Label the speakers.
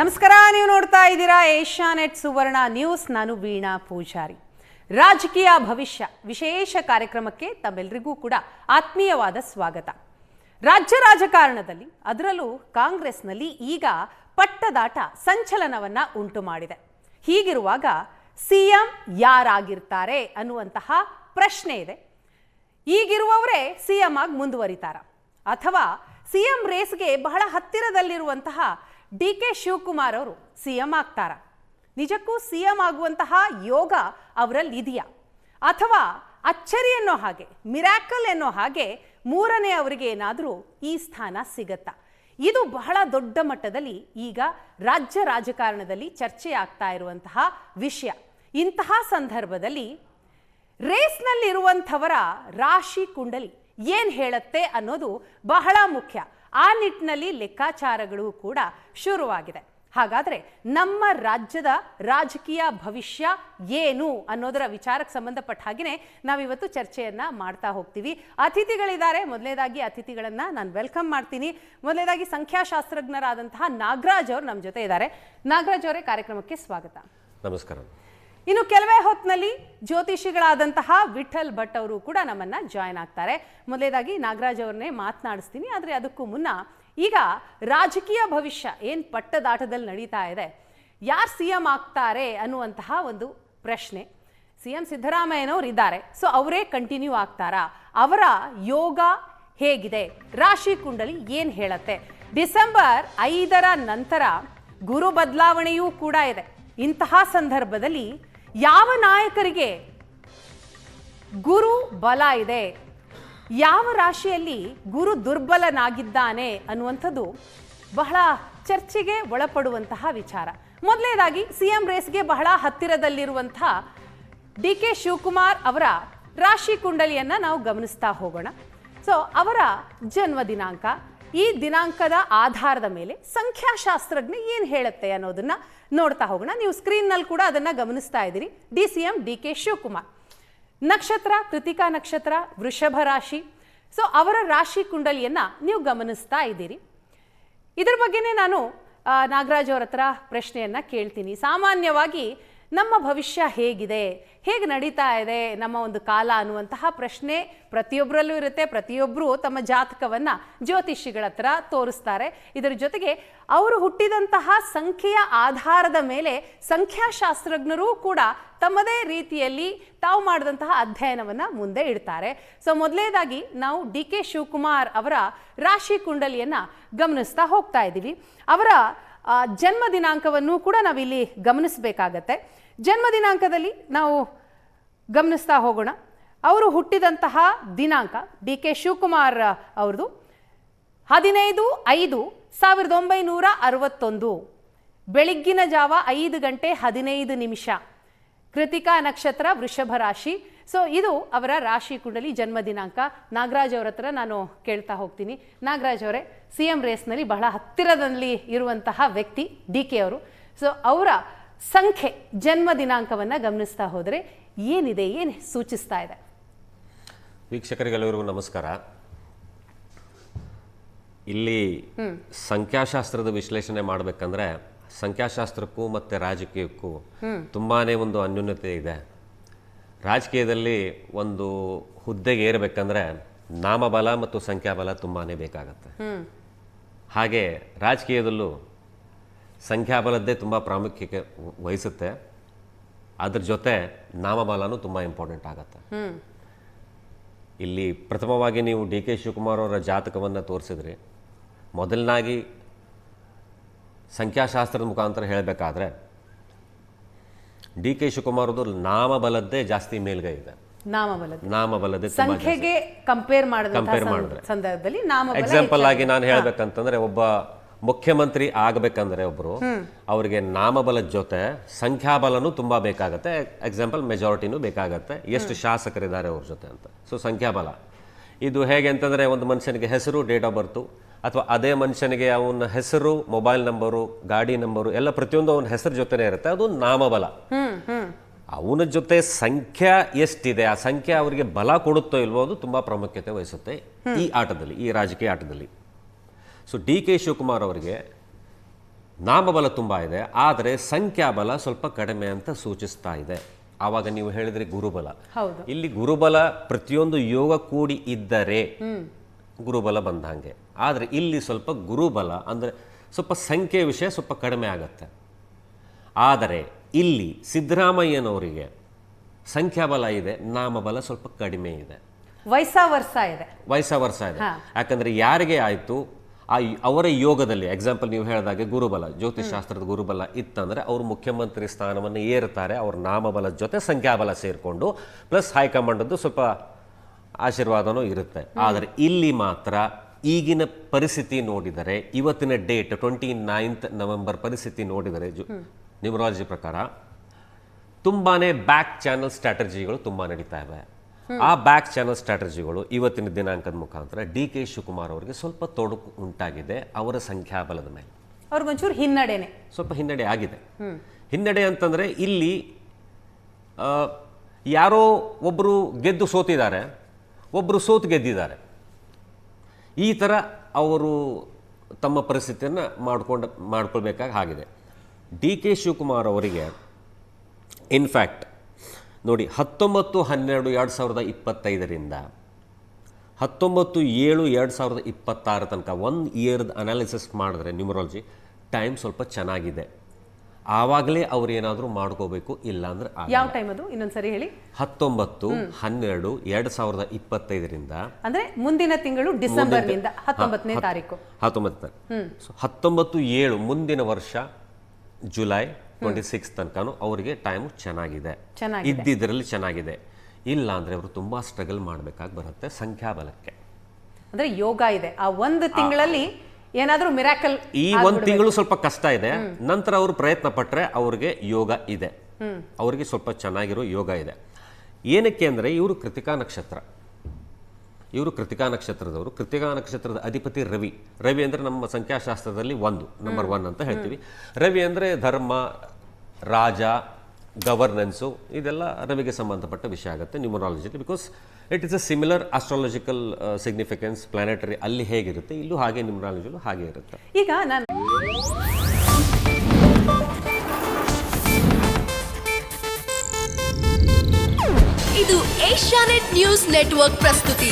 Speaker 1: ನಮಸ್ಕಾರ, ನೀವು ನೋಡ್ತಾ ಇದ್ದೀರಾ ಏಷ್ಯಾ ನೆಟ್ ಸುವರ್ಣ ನ್ಯೂಸ್. ನಾನು ವೀಣಾ ಪೂಜಾರಿ. ರಾಜಕೀಯ ಭವಿಷ್ಯ ವಿಶೇಷ ಕಾರ್ಯಕ್ರಮಕ್ಕೆ ತಮ್ಮೆಲ್ಲರಿಗೂ ಕೂಡ ಆತ್ಮೀಯವಾದ ಸ್ವಾಗತ. ರಾಜ್ಯ ರಾಜಕಾರಣದಲ್ಲಿ ಅದರಲ್ಲೂ ಕಾಂಗ್ರೆಸ್ನಲ್ಲಿ ಈಗ ಪಟ್ಟದಾಟ ಸಂಚಲನವನ್ನ ಉಂಟು ಮಾಡಿದೆ. ಹೀಗಿರುವಾಗ ಸಿಎಂ ಯಾರಾಗಿರ್ತಾರೆ ಅನ್ನುವಂತಹ ಪ್ರಶ್ನೆ ಇದೆ. ಈಗಿರುವವರೇ ಸಿಎಂ ಆಗಿ ಮುಂದುವರಿತಾರ. ಅಥವಾ ಸಿಎಂ ರೇಸ್ಗೆ ಬಹಳ ಹತ್ತಿರದಲ್ಲಿರುವಂತಹ ಡಿ ಕೆ ಶಿವಕುಮಾರ್ ಅವರು ಸಿಎಂ ಆಗ್ತಾರ? ನಿಜಕ್ಕೂ ಸಿಎಂ ಆಗುವಂತಹ ಯೋಗ ಅವರಲ್ಲಿ ಇದೆಯಾ? ಅಥವಾ ಅಚ್ಚರಿ ಅನ್ನೋ ಹಾಗೆ, ಮಿರಾಕಲ್ ಎನ್ನೋ ಹಾಗೆ ಮೂರನೇ ಅವರಿಗೆ ಏನಾದರೂ ಈ ಸ್ಥಾನ ಸಿಗತ್ತಾ? ಇದು ಬಹಳ ದೊಡ್ಡ ಮಟ್ಟದಲ್ಲಿ ಈಗ ರಾಜ್ಯ ರಾಜಕಾರಣದಲ್ಲಿ ಚರ್ಚೆ ಆಗ್ತಾ ಇರುವಂತಹ ವಿಷಯ. ಇಂತಹ ಸಂದರ್ಭದಲ್ಲಿ ರೇಸ್ನಲ್ಲಿರುವಂಥವರ ರಾಶಿ ಕುಂಡಲಿ ಏನು ಹೇಳುತ್ತೆ ಅನ್ನೋದು ಬಹಳ ಮುಖ್ಯ. ಆ ನಿಟ್ಟಿನಲ್ಲಿ ಲೆಕ್ಕಾಚಾರಗಳು ಕೂಡ ಶುರುವಾಗಿದೆ. ಹಾಗಾದರೆ ನಮ್ಮ ರಾಜ್ಯದ ರಾಜಕೀಯ ಭವಿಷ್ಯ ಏನು ಅನ್ನೋದರ ವಿಚಾರಕ್ಕೆ ಸಂಬಂಧಪಟ್ಟ ಹಾಗೆಯೇ ನಾವಿವತ್ತು ಚರ್ಚೆಯನ್ನು ಮಾಡ್ತಾ ಹೋಗ್ತೀವಿ. ಅತಿಥಿಗಳಿದ್ದಾರೆ. ಮೊದಲನೇದಾಗಿ ಅತಿಥಿಗಳನ್ನು ನಾನು ವೆಲ್ಕಮ್ ಮಾಡ್ತೀನಿ. ಮೊದಲನೇದಾಗಿ ಸಂಖ್ಯಾಶಾಸ್ತ್ರಜ್ಞರಾದಂತಹ ನಾಗರಾಜ್ ಅವರು ನಮ್ಮ ಜೊತೆ ಇದ್ದಾರೆ. ನಾಗರಾಜ್ ಅವರೇ ಕಾರ್ಯಕ್ರಮಕ್ಕೆ ಸ್ವಾಗತ.
Speaker 2: ನಮಸ್ಕಾರ.
Speaker 1: ಇನ್ನು ಕೆಲವೇ ಹೊತ್ತಿನಲ್ಲಿ ಜ್ಯೋತಿಷಿಗಳಾದಂತಹ ವಿಠಲ್ ಭಟ್ ಅವರು ಕೂಡ ನಮ್ಮನ್ನ ಜಾಯ್ನ್ ಆಗ್ತಾರೆ. ಮೊದಲೇದಾಗಿ ನಾಗರಾಜ್ ಅವ್ರನ್ನೇ ಮಾತನಾಡಿಸ್ತೀನಿ. ಆದರೆ ಅದಕ್ಕೂ ಮುನ್ನ ಈಗ ರಾಜಕೀಯ ಭವಿಷ್ಯ ಏನು ಪಟ್ಟದಾಟದಲ್ಲಿ ನಡೀತಾ ಇದೆ, ಯಾರು ಸಿ ಎಂ ಆಗ್ತಾರೆ ಅನ್ನುವಂತಹ ಒಂದು ಪ್ರಶ್ನೆ. ಸಿ ಎಂ ಸಿದ್ದರಾಮಯ್ಯನವರು ಇದ್ದಾರೆ. ಸೊ ಅವರೇ ಕಂಟಿನ್ಯೂ ಆಗ್ತಾರಾ? ಅವರ ಯೋಗ ಹೇಗಿದೆ? ರಾಶಿ ಕುಂಡಲಿ ಏನು ಹೇಳತ್ತೆ? ಡಿಸೆಂಬರ್ ಐದರ ನಂತರ ಗುರು ಬದಲಾವಣೆಯೂ ಕೂಡ ಇದೆ. ಇಂತಹ ಸಂದರ್ಭದಲ್ಲಿ ಯಾವ ನಾಯಕರಿಗೆ ಗುರು ಬಲ ಇದೆ? ಯಾವ ರಾಶಿಯಲ್ಲಿ ಗುರು ದುರ್ಬಲನಾಗಿದ್ದಾನೆ ಅನ್ನುವಂಥದ್ದು ಬಹಳ ಚರ್ಚೆಗೆ ಒಳಪಡುವಂತಹ ವಿಚಾರ. ಮೊದಲನೇದಾಗಿ ಸಿ ಎಂ ರೇಸ್ಗೆ ಬಹಳ ಹತ್ತಿರದಲ್ಲಿರುವಂಥ ಡಿ ಕೆ ಶಿವಕುಮಾರ್ ಅವರ ರಾಶಿ ಕುಂಡಲಿಯನ್ನು ನಾವು ಗಮನಿಸ್ತಾ ಹೋಗೋಣ. ಸೊ, ಅವರ ಜನ್ಮ ದಿನಾಂಕ ಈ ದಿನಾಂಕದ ಆಧಾರದ ಮೇಲೆ ಸಂಖ್ಯಾಶಾಸ್ತ್ರಜ್ಞ ಏನು ಹೇಳುತ್ತೆ ಅನ್ನೋದನ್ನ ನೋಡ್ತಾ ಹೋಗೋಣ. ನೀವು ಸ್ಕ್ರೀನ್ನಲ್ಲಿ ಕೂಡ ಅದನ್ನ ಗಮನಿಸ್ತಾ ಇದ್ದೀರಿ. D C M D K Shivakumar. ನಕ್ಷತ್ರ, ಕೃತಿಕಾ ನಕ್ಷತ್ರ, ವೃಷಭ ರಾಶಿ. ಸೊ ಅವರ ರಾಶಿ ಕುಂಡಲಿಯನ್ನ ನೀವು ಗಮನಿಸ್ತಾ ಇದ್ದೀರಿ. ಇದರ ಬಗ್ಗೆನೇ ನಾನು ನಾಗರಾಜ್ ಅವ್ರ ಹತ್ರ ಪ್ರಶ್ನೆಯನ್ನ ಕೇಳ್ತೀನಿ. ಸಾಮಾನ್ಯವಾಗಿ ನಮ್ಮ ಭವಿಷ್ಯ ಹೇಗಿದೆ? ಹೇಗೆ ನಡೀತಾ ಇದೆ? ನಮ್ಮ ಒಂದು ಕಾಲ ಅನ್ನುವಂತಹ ಪ್ರಶ್ನೆ ಪ್ರತಿಯೊಬ್ಬರಲ್ಲೂ ಇರುತ್ತೆ. ಪ್ರತಿಯೊಬ್ಬರು ತಮ್ಮ ಜಾತಕವನ್ನ ಜ್ಯೋತಿಷಿಗಳ ಹತ್ರ ತೋರಿಸ್ತಾರೆ. ಇದರ ಜೊತೆಗೆ ಅವರು ಹುಟ್ಟಿದಂತಹ ಸಂಖ್ಯೆಯ ಆಧಾರದ ಮೇಲೆ ಸಂಖ್ಯಾಶಾಸ್ತ್ರಜ್ಞರೂ ಕೂಡ ತಮ್ಮದೇ ರೀತಿಯಲ್ಲಿ ತಾವು ಮಾಡಿದಂತಹ ಅಧ್ಯಯನವನ್ನು ಮುಂದೆ ಇಡ್ತಾರೆ. ಸೊ ಮೊದಲನೇದಾಗಿ ನಾವು ಡಿ ಕೆ ಶಿವಕುಮಾರ್ ಅವರ ರಾಶಿ ಕುಂಡಲಿಯನ್ನು ಗಮನಿಸ್ತಾ ಹೋಗ್ತಾ ಇದ್ದೀವಿ. ಅವರ ಜನ್ಮ ದಿನಾಂಕವನ್ನು ಕೂಡ ನಾವಿಲ್ಲಿ ಗಮನಿಸಬೇಕಾಗತ್ತೆ. ಜನ್ಮ ದಿನಾಂಕದಲ್ಲಿ ನಾವು ಗಮನಿಸ್ತಾ ಹೋಗೋಣ. ಅವರು ಹುಟ್ಟಿದಂತಹ ದಿನಾಂಕ ಡಿ ಕೆ ಶಿವಕುಮಾರ್ ಅವ್ರದ್ದು ಹದಿನೈದು ಐದು ಸಾವಿರದ ಒಂಬೈನೂರ ಅರವತ್ತೊಂದು. ಬೆಳಗ್ಗಿನ ಜಾವ ಐದು ಗಂಟೆ ಹದಿನೈದು ನಿಮಿಷ. ಕೃತಿಕಾ ನಕ್ಷತ್ರ ವೃಷಭ ರಾಶಿ ಸೊ ಇದು ಅವರ ರಾಶಿ ಕುಂಡಲಿ ಜನ್ಮ ದಿನಾಂಕ. ನಾಗರಾಜ್ ಅವರ ಹತ್ರ ನಾನು ಕೇಳ್ತಾ ಹೋಗ್ತೀನಿ. ನಾಗರಾಜ್ ಅವರೇ ಸಿ ಎಂ ರೇಸ್ನಲ್ಲಿ ಬಹಳ ಹತ್ತಿರದಲ್ಲಿ ಇರುವಂತಹ ವ್ಯಕ್ತಿ ಡಿ ಕೆ ಅವರು. ಸೊ ಅವರ ಸಂಖ್ಯೆ ಜನ್ಮ ದಿನಾಂಕವನ್ನು ಗಮನಿಸ್ತಾ ಹೋದರೆ ಏನಿದೆ ಏನು ಸೂಚಿಸ್ತಾ ಇದೆ?
Speaker 2: ವೀಕ್ಷಕರಿಗೆಲ್ಲರಿಗೂ ನಮಸ್ಕಾರ. ಇಲ್ಲಿ ಸಂಖ್ಯಾಶಾಸ್ತ್ರದ ವಿಶ್ಲೇಷಣೆ ಮಾಡಬೇಕಂದ್ರೆ ಸಂಖ್ಯಾಶಾಸ್ತ್ರಕ್ಕೂ ಮತ್ತು ರಾಜಕೀಯಕ್ಕೂ ತುಂಬಾನೇ ಒಂದು ಅನ್ಯೂನ್ಯತೆ ಇದೆ. ರಾಜಕೀಯದಲ್ಲಿ ಒಂದು ಹುದ್ದೆಗೆ ಏರಬೇಕಂದ್ರೆ ನಾಮಬಲ ಮತ್ತು ಸಂಖ್ಯಾಬಲ ತುಂಬಾ ಬೇಕಾಗತ್ತೆ. ಹಾಗೆ ರಾಜಕೀಯದಲ್ಲೂ ಸಂಖ್ಯಾಬಲದ್ದೇ ತುಂಬ ಪ್ರಾಮುಖ್ಯತೆ ವಹಿಸುತ್ತೆ. ಅದ್ರ ಜೊತೆ ನಾಮಬಲನೂ ತುಂಬ ಇಂಪಾರ್ಟೆಂಟ್ ಆಗುತ್ತೆ. ಇಲ್ಲಿ ಪ್ರಥಮವಾಗಿ ನೀವು ಡಿ ಕೆ ಶಿವಕುಮಾರ್ ಅವರ ಜಾತಕವನ್ನು ತೋರಿಸಿದ್ರಿ. ಮೊದಲನಾಗಿ ಸಂಖ್ಯಾಶಾಸ್ತ್ರದ ಮುಖಾಂತರ ಹೇಳಬೇಕಾದ್ರೆ ಡಿ ಕೆ ಶಿವಕುಮಾರ್ ಅವರು ನಾಮಬಲದ್ದೇ ಜಾಸ್ತಿ ಮೇಲ್ಗೈ ಇದೆ.
Speaker 1: ನಾಮಬಲದ ಸಂಖ್ಯೆಗೆ ಕಂಪೇರ್
Speaker 2: Compare ಮಾಡಿದ್ರೆ.
Speaker 1: ಸಂದರ್ಭದಲ್ಲಿ
Speaker 2: ಎಕ್ಸಾಂಪಲ್ ಆಗಿ ನಾನು ಹೇಳ್ಬೇಕಂತಂದ್ರೆ ಒಬ್ಬ ಮುಖ್ಯಮಂತ್ರಿ ಆಗ್ಬೇಕಂದ್ರೆ ಒಬ್ರು ಅವರಿಗೆ ನಾಮಬಲದ ಜೊತೆ ಸಂಖ್ಯಾಬಲನೂ ತುಂಬಾ ಬೇಕಾಗತ್ತೆ. ಎಕ್ಸಾಂಪಲ್ ಮೆಜಾರಿಟಿನೂ ಬೇಕಾಗತ್ತೆ. ಎಷ್ಟು ಶಾಸಕರಿದ್ದಾರೆ ಅವ್ರ ಜೊತೆ ಅಂತ. ಸೊ ಸಂಖ್ಯಾಬಲ. ಇದು ಹೇಗೆ ಅಂತಂದ್ರೆ ಒಂದು ಮನುಷ್ಯನಿಗೆ ಹೆಸರು ಡೇಟ್ ಆಫ್ ಬರ್ತು ಅಥವಾ ಅದೇ ಮನುಷ್ಯನಿಗೆ ಅವನ ಹೆಸರು ಮೊಬೈಲ್ ನಂಬರು ಗಾಡಿ ನಂಬರು ಎಲ್ಲ ಪ್ರತಿಯೊಂದು ಅವನ ಹೆಸರು ಜೊತೆನೇ ಇರುತ್ತೆ. ಅದು ನಾಮಬಲ. ಅವನ ಜೊತೆ ಸಂಖ್ಯಾ ಎಷ್ಟಿದೆ ಆ ಸಂಖ್ಯೆ ಅವರಿಗೆ ಬಲ ಕೊಡುತ್ತೋ ಇಲ್ವೋ ಅದು ತುಂಬಾ ಪ್ರಾಮುಖ್ಯತೆ ವಹಿಸುತ್ತೆ ಈ ಆಟದಲ್ಲಿ ಈ ರಾಜಕೀಯ ಆಟದಲ್ಲಿ. ಸೊ ಡಿ ಕೆ ಶಿವಕುಮಾರ್ ಅವರಿಗೆ ನಾಮಬಲ ತುಂಬ ಇದೆ ಆದರೆ ಸಂಖ್ಯಾಬಲ ಸ್ವಲ್ಪ ಕಡಿಮೆ ಅಂತ ಸೂಚಿಸ್ತಾ ಇದೆ. ಆವಾಗ ನೀವು ಹೇಳಿದ್ರೆ ಗುರುಬಲ. ಇಲ್ಲಿ ಗುರುಬಲ ಪ್ರತಿಯೊಂದು ಯೋಗ ಕೂಡಿ ಇದ್ದರೆ ಗುರುಬಲ ಬಂದಂಗೆ. ಆದರೆ ಇಲ್ಲಿ ಸ್ವಲ್ಪ ಗುರುಬಲ ಅಂದರೆ ಸ್ವಲ್ಪ ಸಂಖ್ಯೆ ವಿಷಯ ಸ್ವಲ್ಪ ಕಡಿಮೆ ಆಗತ್ತೆ. ಆದರೆ ಇಲ್ಲಿ ಸಿದ್ದರಾಮಯ್ಯನವರಿಗೆ ಸಂಖ್ಯಾಬಲ ಇದೆ ನಾಮಬಲ ಸ್ವಲ್ಪ ಕಡಿಮೆ ಇದೆ.
Speaker 1: ವಯಸ್ಸ ವರ್ಷ ಇದೆ.
Speaker 2: ವಯಸ್ಸ ವರ್ಷ ಇದೆ. ಯಾಕಂದರೆ ಯಾರಿಗೆ ಆಯಿತು? ಆ ಅವರ ಯೋಗದಲ್ಲಿ ಎಕ್ಸಾಂಪಲ್ ನೀವು ಹೇಳಿದಾಗೆ ಗುರುಬಲ ಜ್ಯೋತಿಷ್ ಶಾಸ್ತ್ರದ ಗುರುಬಲ ಇತ್ತಂದರೆ ಅವರು ಮುಖ್ಯಮಂತ್ರಿ ಸ್ಥಾನವನ್ನು ಏರುತ್ತಾರೆ ಅವ್ರ ನಾಮಬಲ ಜೊತೆ ಸಂಖ್ಯಾಬಲ ಸೇರಿಕೊಂಡು ಪ್ಲಸ್ ಹೈಕಮಾಂಡದ್ದು ಸ್ವಲ್ಪ ಆಶೀರ್ವಾದನೂ ಇರುತ್ತೆ. ಆದರೆ ಇಲ್ಲಿ ಮಾತ್ರ ಈಗಿನ ಪರಿಸ್ಥಿತಿ ನೋಡಿದರೆ ಇವತ್ತಿನ ಡೇಟ್ ಟ್ವೆಂಟಿ ನೈನ್ತ್ ನವೆಂಬರ್ ಪರಿಸ್ಥಿತಿ ನೋಡಿದರೆ ಜು ನ್ಯೂಮರಾಲಜಿ ಪ್ರಕಾರ ತುಂಬಾನೇ ಬ್ಯಾಕ್ ಚಾನಲ್ ಸ್ಟ್ರಾಟಜಿಗಳು ತುಂಬಾ ನಡೀತಾ ಇವೆ. ಆ ಬ್ಯಾಕ್ ಚಾನಲ್ ಸ್ಟ್ರಾಟಜಿಗಳು ಇವತ್ತಿನ ದಿನಾಂಕದ ಮುಖಾಂತರ ಡಿ ಕೆ ಶಿವಕುಮಾರ್ ಅವರಿಗೆ ಸ್ವಲ್ಪ ತೊಡಕು ಉಂಟಾಗಿದೆ ಅವರ ಸಂಖ್ಯಾಬಲದ ಮೇಲೆ.
Speaker 1: ಅವ್ರಿಗೊಂಚೂರು ಹಿನ್ನಡೆನೆ.
Speaker 2: ಸ್ವಲ್ಪ ಹಿನ್ನಡೆ ಆಗಿದೆ. ಹಿನ್ನಡೆ ಅಂತಂದ್ರೆ ಇಲ್ಲಿ ಆ, ಯಾರೋ ಒಬ್ಬರು ಗೆದ್ದು ಸೋತಿದ್ದಾರೆ. ಒಬ್ಬರು ಸೋತು ಗೆದ್ದಿದ್ದಾರೆ. ಈ ಥರ ಅವರು ತಮ್ಮ ಪರಿಸ್ಥಿತಿಯನ್ನು ಮಾಡ್ಕೊಂಡು, ಮಾಡ್ಕೊಳ್ಬೇಕಾಗಿ ಆಗಿದೆ. ಡಿ ಕೆ ಶಿವಕುಮಾರ್ ಅವರಿಗೆ ಇನ್ಫ್ಯಾಕ್ಟ್ ನೋಡಿ, ಹತ್ತೊಂಬತ್ತು ಹನ್ನೆರಡು ಎರಡು ಸಾವಿರದ ಇಪ್ಪತ್ತೈದರಿಂದ ಹತ್ತೊಂಬತ್ತು ಏಳು ಎರಡು ಸಾವಿರದ ಇಪ್ಪತ್ತಾರು ತನಕ ಒಂದು ಇಯರ್ದು ಅನಾಲಿಸಿಸ್ ಮಾಡಿದ್ರೆ ನ್ಯೂಮರಾಲಜಿ ಟೈಮ್ ಸ್ವಲ್ಪ ಚೆನ್ನಾಗಿದೆ. ಆವಾಗಲೇ ಅವ್ರು ಏನಾದರೂ ಮಾಡ್ಕೋಬೇಕು ಇಲ್ಲ ಅಂದ್ರೆ
Speaker 1: ಯಾವ ಟೈಮ್ ಅದು? ಇನ್ನೊಂದ್ಸರಿ ಹೇಳಿ.
Speaker 2: ಹತ್ತೊಂಬತ್ತು ಹನ್ನೆರಡು ಎರಡ್ ಸಾವಿರದ ಇಪ್ಪತ್ತೈದರಿಂದ.
Speaker 1: ಅಂದ್ರೆ ಮುಂದಿನ ತಿಂಗಳು ಡಿಸೆಂಬರ್ನಿಂದ ಹತ್ತೊಂಬತ್ತನೇ ತಾರೀಕು.
Speaker 2: ಹತ್ತೊಂಬತ್ತು ಹತ್ತೊಂಬತ್ತು ಏಳು ಮುಂದಿನ ವರ್ಷ ಜುಲೈ ಟ್ವೆಂಟಿ ಸಿಕ್ಸ್ ತನಕನೂ ಅವರಿಗೆ ಟೈಮ್ ಚೆನ್ನಾಗಿದೆ.
Speaker 1: ಚೆನ್ನಾಗಿದೆ.
Speaker 2: ಇದ್ದಿದ್ರಲ್ಲಿ ಚೆನ್ನಾಗಿದೆ. ಇಲ್ಲ ಅಂದ್ರೆ ಅವರು ತುಂಬಾ ಸ್ಟ್ರಗಲ್ ಮಾಡಬೇಕಾಗಿ ಬರುತ್ತೆ ಸಂಖ್ಯಾಬಲಕ್ಕೆ.
Speaker 1: ಅಂದ್ರೆ ಯೋಗ ಇದೆ. ಆ ಒಂದು ತಿಂಗಳಲ್ಲಿ ಏನಾದ್ರೂ ಮಿರಾಕಲ್
Speaker 2: ಈ ಒಂದ್ ತಿಂಗಳು ಸ್ವಲ್ಪ ಕಷ್ಟ ಇದೆ. ನಂತರ ಅವರು ಪ್ರಯತ್ನ ಪಟ್ಟರೆ ಅವ್ರಿಗೆ ಯೋಗ ಇದೆ. ಅವರಿಗೆ ಸ್ವಲ್ಪ ಚೆನ್ನಾಗಿರೋ ಯೋಗ ಇದೆ. ಏನಕ್ಕೆ ಅಂದರೆ ಇವರು ಕೃತಿಕಾ ನಕ್ಷತ್ರ. ಇವರು ಕೃತಿಕಾ ನಕ್ಷತ್ರದವರು. ಕೃತಿಕಾ ನಕ್ಷತ್ರದ ಅಧಿಪತಿ ರವಿ. ರವಿ ಅಂದರೆ ನಮ್ಮ ಸಂಖ್ಯಾಶಾಸ್ತ್ರದಲ್ಲಿ ಒಂದು ನಂಬರ್ ಒನ್ ಅಂತ ಹೇಳ್ತೀವಿ. ರವಿ ಅಂದರೆ ಧರ್ಮ ರಾಜ ಗವರ್ನೆನ್ಸು ಇದೆಲ್ಲ ರವಿಗೆ ಸಂಬಂಧಪಟ್ಟ ವಿಷಯ ಆಗುತ್ತೆ ನ್ಯೂಮರಾಲಜಿಲಿ because it is a similar astrological significance planetary ಅಲ್ಲಿ ಹೇಗಿರುತ್ತೆ ಇಲ್ಲೂ ಹಾಗೆ ನ್ಯೂಮರಾಲಜಿಲು ಹಾಗೆ ಇರುತ್ತೆ.
Speaker 1: ಈಗ ನಾನು
Speaker 3: ಇದು ಏಷ್ಯಾನೆಟ್ ನ್ಯೂಸ್ ನೆಟ್ವರ್ಕ್ ಪ್ರಸ್ತುತಿ.